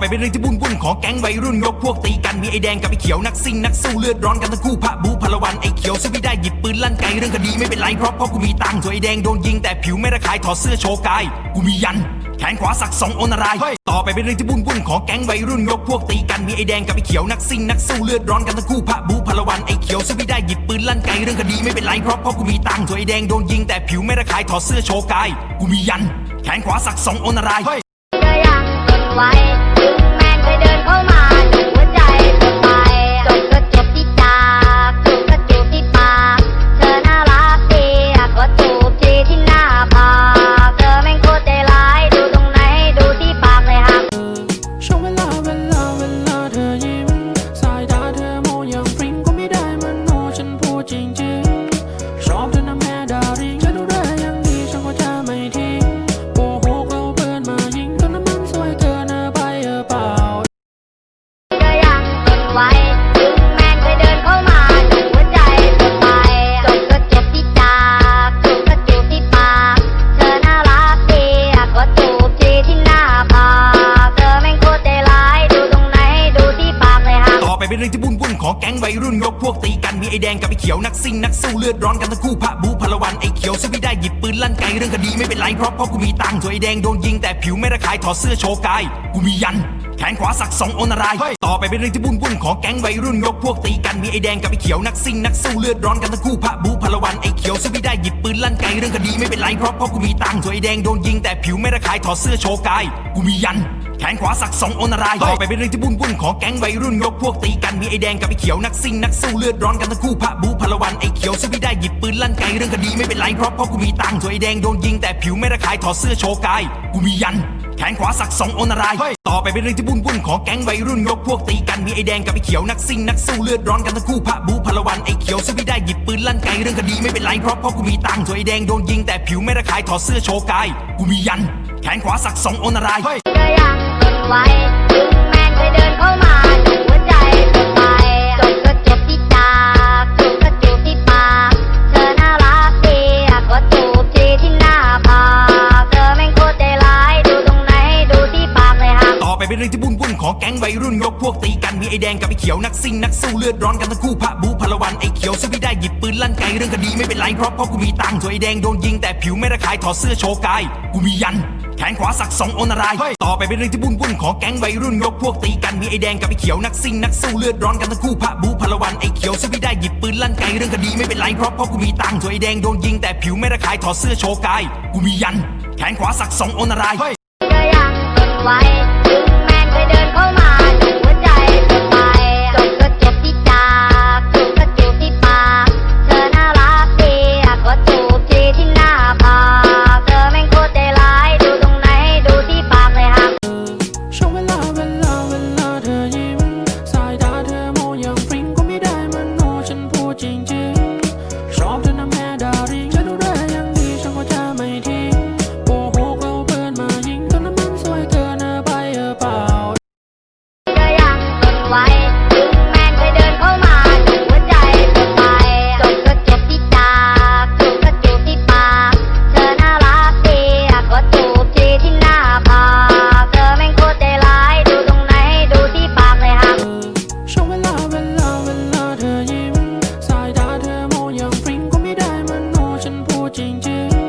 ไปเป็นเรื่องที่บุ่นบุ่นของแก๊งวัยรุ่นยกพวกตีกันมีไอแดงกับไอเขียวนักซิ่งนักสู้เลือดร้อนกันทั้งคู่พระบูพลวันไอเขียวสู้ไม่ได้หยิบปืนลั่นไกเรื่องคดีไม่เป็นไรเพราะพ่อกูมีตังค์ส่วนไอแดงโดนยิงแต่ผิวไม่ระคายถอดเสื้อโชว์กายกูมียันแขนขวาสักสองอนารายต่อไปเป็นเรื่องที่บุ่นบุ่นของแก๊งวัยรุ่นยกพวกตีกันมีไอแดงกับไอเขียวนักซิ่งนักสู้เลือดร้อนกันทั้งคู่พระบูพลวันไอเขียวสู้ไม่ได้หยิบปืนลั่นไกเรื่องคดีไม่เป็นไรเพราะพ่อกูมีตังค์ส่วนไอแดงโดนยิงแต่ผิวไม่ระคายถอดเสื้อโชว์กายกูมียันแขนขวาสักสองอนาราย แก๊งวัยรุ่นยกพวกตีกันมีไอแดงกับไอเขียวนักซิ่งนักสู้เลือดร้อนกันทั้งคู่พระบูพลวันไอเขียวสู้ไม่ได้หยิบปืนลั่นไกเรื่องคดีไม่เป็นไรเพราะพ่อกูมีตังค์ส่วนไอแดงโดนยิงแต่ผิวไม่ระคายถอดเสื้อโชว์กายกูมียันแขนขวาสักสองอนาราย ต่อไปเป็นเรื่องที่บุ่นบุ่นของแก๊งวัยรุ่นยกพวกตีกันมีไอแดงกับไอเขียวนักซิ่งนักสู้เลือดร้อนกันทั้งคู่พระบูพลวันไอเขียวสู้ไม่ได้หยิบปืนลั่นไกเรื่องคดีไม่เป็นไรเพราะพ่อกูมีตังค์ส่วนไอแดงโดนยิงแต่ผิวไม่ระคายถอดเสื้อโชว์กายกูมียัน แขนขวาสักสองอนารายต่อไปเป็นเรื่องที่บุ่นบุ่นของแก๊งวัยรุ่นยกพวกตีกันมีไอแดงกับไอเขียวนักซิ่งนักสู้เลือดร้อนกันทั้งคู่พระบูพลวันไอเขียวสู้ไม่ได้หยิบปืนลั่นไกเรื่องคดีไม่เป็นไรเพราะพ่อกูมีตังค์ส่วนไอแดงโดนยิงแต่ผิวไม่ระคายถอดเสื้อโชว์กายกูมียันแขนขวาสักสองอนารายต่อไปเป็นเรื่องที่บุ่นบุ่นของแก๊งวัยรุ่นยกพวกตีกันมีไอแดงกับไอเขียวนักซิ่งนักสู้เลือดร้อนกันทั้งคู่พระบูพลวันไอเขียวสู้ไม่ได้หยิบปืนลั่นไกเรื่องคดีไม่เป็นไรเพราะพ่อกูมีตังค์ส่วนไอแดงโดนยิงแต่ผิวไม่ระคายถอดเสื้อโชว์กายกูมียันแขนขวาสักสองอนารายอยังทน ไหวถึงแม้เคยเดินเข้ามาจุดหัวใจเธอไปจบก็จบที่จาจูบก็จูบที่ปากเธอน่ารักดีอะก็จูบทีที่หน้าผากเธอแม่งโคตรใจร้ายดูตรงไหนดูที่ปากเลยฮะ ต่อไปเป็นเรื่องที่บุ่นบุ่นของแก๊งวัยรุ่นยกพวกตีกันมีไอแดงกับไอเขียวนักซิ่งนักสู้เลือดร้อนกันทั้งคู่พระบูพลวันไอเขียวสู้ไม่ได้หยิบปืนลั่นไกเรื่องคดีไม่เป็นไรเพราะพ่อกูมีตังค์ส่วนไอแดงโดนยิงแต่ผิวไม่ระคายถอดเสื้อโชว์กายกูมียัน แขนขวาสักสองอนาราย ต่อไปเป็นเรื่องที่บุ่นบุ่นของแก๊งวัยรุ่นยกพวกตีกันมีไอแดงกับไอเขียวนักซิ่งนักสู้เลือดร้อนกันทั้งคู่พระบูพลวันไอเขียวสู้ไม่ได้หยิบปืนลั่นไกเรื่องคดีไม่เป็นไรเพราะพ่อกูมีตังค์ส่วนไอแดงโดนยิงแต่ผิวไม่ระคายถอดเสื้อโชว์กายกูมียัน แขนขวาสักสองอนาราย 静静